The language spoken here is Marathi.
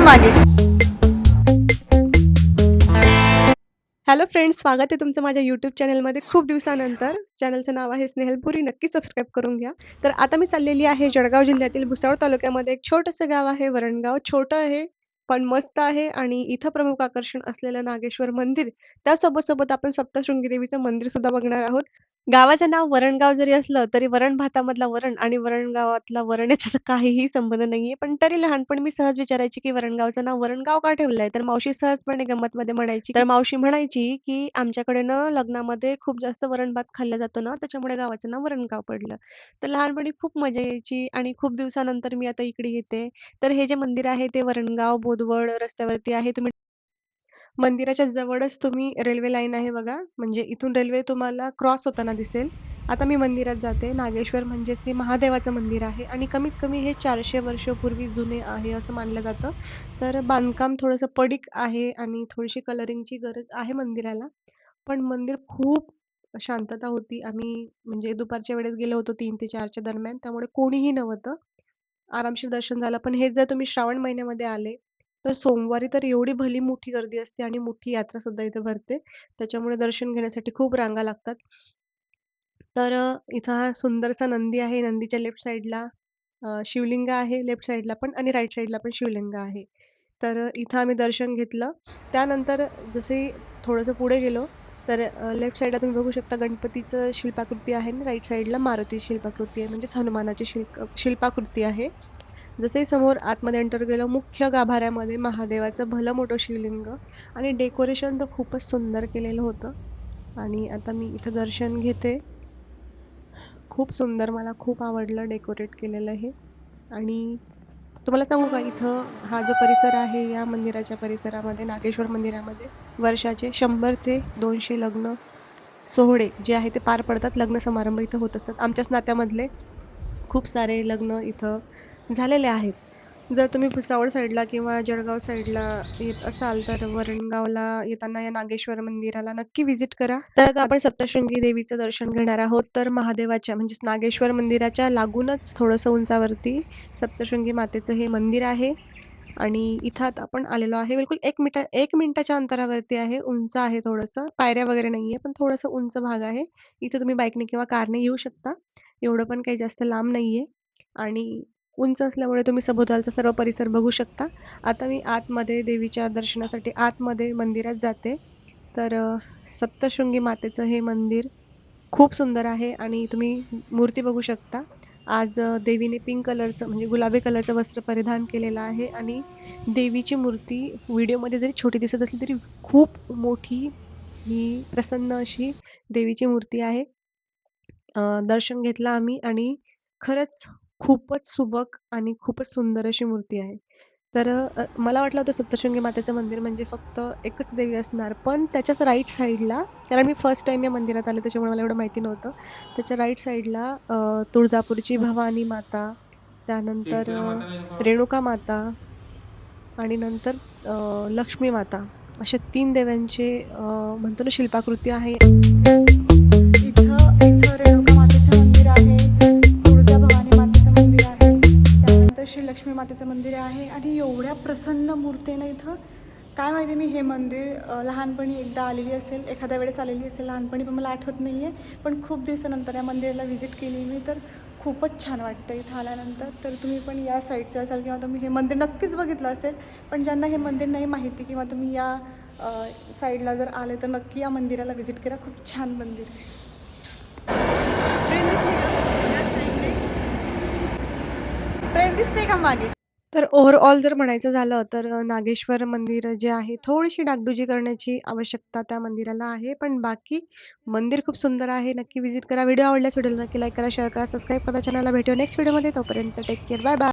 मागे. हॅलो फ्रेंड्स स्वागत आहे तुमचं माझ्या यूट्यूब चॅनलमध्ये खूप दिवसानंतर. चॅनलचं नाव आहे स्नेहलपुरी नक्की सबस्क्राईब करून घ्या. तर आता मी चाललेली आहे जळगाव जिल्ह्यातील भुसावळ तालुक्यामध्ये. एक छोटंसं गाव आहे वरणगाव. छोटं आहे पण मस्त आहे आणि इथं प्रमुख आकर्षण असलेलं नागेश्वर मंदिर. त्यासोबत सोबत आपण सप्तशृंगी देवीचं मंदिर सुद्धा बघणार आहोत. गावाचं नाव वरणगाव जरी असलं तरी वरण भातामधला वरण आणि वरणगावातला वरण याचा काहीही संबंध नाहीये. पण तरी लहानपणी मी सहज विचारायची की वरणगावचं नाव वरणगाव का ठेवलंय? तर मावशी सहजपणे गंमत मध्ये म्हणायची तर मावशी म्हणायची की आमच्याकडे ना लग्नामध्ये खूप जास्त वरण भात खाल्ला जातो ना त्याच्यामुळे गावाचं नाव वरणगाव पडलं. तर लहानपणी खूप मजा यायची आणि खूप दिवसानंतर मी आता इकडे येते. तर हे जे मंदिर आहे ते वरणगाव बोदवड रस्त्यावरती आहे. तुम्ही मंदिराच्या जवळच तुम्ही रेल्वे लाईन आहे बघा. म्हणजे इथून रेल्वे तुम्हाला क्रॉस होताना दिसेल. आता मी मंदिरात जाते. नागेश्वर म्हणजेच हे महादेवाचं मंदिर आहे आणि कमीत कमी हे चारशे वर्षपूर्वी जुने आहे असं मानलं जातं. तर बांधकाम थोडंसं पडीक आहे आणि थोडीशी कलरिंगची गरज आहे मंदिराला. पण मंदिर खूप शांतता होती. आम्ही म्हणजे दुपारच्या वेळेस गेलो होतो तीन ते चारच्या दरम्यान. त्यामुळे कोणीही नव्हतं. आरामशीर दर्शन झालं. पण हेच जर तुम्ही श्रावण महिन्यामध्ये आले तर सोमवारी तर एवढी भली मोठी गर्दी असते आणि मोठी यात्रा सुद्धा इथे भरते. त्याच्यामुळे दर्शन घेण्यासाठी खूप रांगा लागतात. तर इथं हा सुंदरसा नंदी आहे. नंदीच्या लेफ्ट साईडला शिवलिंग आहे लेफ्ट साईडला पण आणि राईट साईडला पण शिवलिंग आहे. तर इथं आम्ही दर्शन घेतलं. त्यानंतर जसे थोडंसं पुढे गेलो तर लेफ्ट साईडला तुम्ही बघू शकता गणपतीचं शिल्पाकृती आहे आणि राईट साईडला मारुती शिल्पाकृती आहे. म्हणजेच हनुमानाची शिल्प शिल्पाकृती आहे. जसे समोर आतमध्ये एंटर केलं मुख्य गाभाऱ्यामध्ये महादेवाचं भलं मोठं शिवलिंग आणि डेकोरेशन तर खूपच सुंदर केलेलं होतं. आणि आता मी इथं दर्शन घेते. खूप सुंदर मला खूप आवडलं डेकोरेट केलेलं हे. आणि तुम्हाला सांगू का इथं हा जो परिसर आहे या मंदिराच्या परिसरामध्ये नागेश्वर मंदिरामध्ये वर्षाचे शंभर ते दोनशे लग्न सोहळे जे आहे ते पार पडतात. लग्न समारंभ इथं होत असतात. आमच्याच नात्यामधले खूप सारे लग्न इथं झालेले आहेत. जर तुम्ही भुसावळ साईडला किंवा जळगाव साईडला येत असाल तर वरणगावला येताना या नागेश्वर मंदिराला नक्की व्हिजिट करा. तर आपण सप्तशृंगी देवीचं दर्शन घेणार आहोत. तर महादेवाच्या म्हणजेच नागेश्वर मंदिराच्या लागूनच थोडंसं उंचावरती सप्तशृंगी मातेचं हे मंदिर आहे. आणि इथं आपण आलेलो आहे. बिलकुल एक मिनिटा एक मिनिटाच्या अंतरावरती आहे. उंच आहे थोडंसं. पायऱ्या वगैरे नाहीये पण थोडंसं उंच भाग आहे. इथे तुम्ही बाईकने किंवा कारने येऊ शकता. एवढं पण काही जास्त लांब नाहीये. आणि उंच असल्यामुळे तुम्ही सभोवतालचा सर्व परिसर बघू शकता. आता मी आतमध्ये देवीच्या दर्शनासाठी आतमध्ये मंदिरात जाते. तर सप्तशृंगी मातेचं हे मंदिर खूप सुंदर आहे आणि तुम्ही मूर्ती बघू शकता. आज देवीने पिंक कलरचं म्हणजे गुलाबी कलरचं वस्त्र परिधान केलेलं आहे आणि देवीची मूर्ती व्हिडिओमध्ये जरी छोटी दिसत असली तरी खूप मोठी ही प्रसन्न अशी देवीची मूर्ती आहे. दर्शन घेतलं आम्ही आणि खरंच खूपच सुबक आणि खूपच सुंदर अशी मूर्ती आहे. तर अ, मला वाटलं होतं सप्तशृंगी मातेचं मंदिर म्हणजे फक्त एकच देवी असणार पण त्याच्याच राईट साईडला कारण मी फर्स्ट टाइम या मंदिरात आले त्याच्यामुळे मला एवढं माहिती नव्हतं. त्याच्या राईट साईडला अ, तुळजापूरची भवानी माता त्यानंतर अ, रेणुका माता आणि नंतर अ, लक्ष्मी माता. अशा तीन देव्यांचे अ, म्हणतो ना शिल्पाकृती आहे. मंदिर आहे आणि एवढ्या प्रसन्न मूर्तीनं इथं काय माहिती मी हे मंदिर लहानपणी एकदा आलेली असेल एखाद्या वेळेस आलेली असेल लहानपणी पण मला आठवत नाही आहे पण खूप दिवसानंतर या मंदिराला व्हिजिट केली मी तर खूपच छान वाटतं इथं आल्यानंतर. तर तुम्ही पण या साईडच्या असाल किंवा तुम्ही हे मंदिर नक्कीच बघितलं असेल पण ज्यांना हे मंदिर नाही माहिती किंवा तुम्ही या साईडला जर आले तर नक्की या मंदिराला व्हिजिट करा. खूप छान मंदिर आहे. ट्रेन दिसते का मागे? तर ओव्हरऑल जर म्हणायचं झालं तर नागेश्वर मंदिर जे आहे थोडीशी डागडुजी करण्याची आवश्यकता त्या मंदिराला आहे. पण बाकी मंदिर खूप सुंदर आहे. नक्की व्हिजिट करा. व्हिडिओ आवडल्यास व्हिडिओला नक्की लाईक करा शेअर करा सबस्क्राईब करा. चॅनलला भेटू नेक्स्ट व्हिडिओमध्ये तोपर्यंत टेक केअर बाय बाय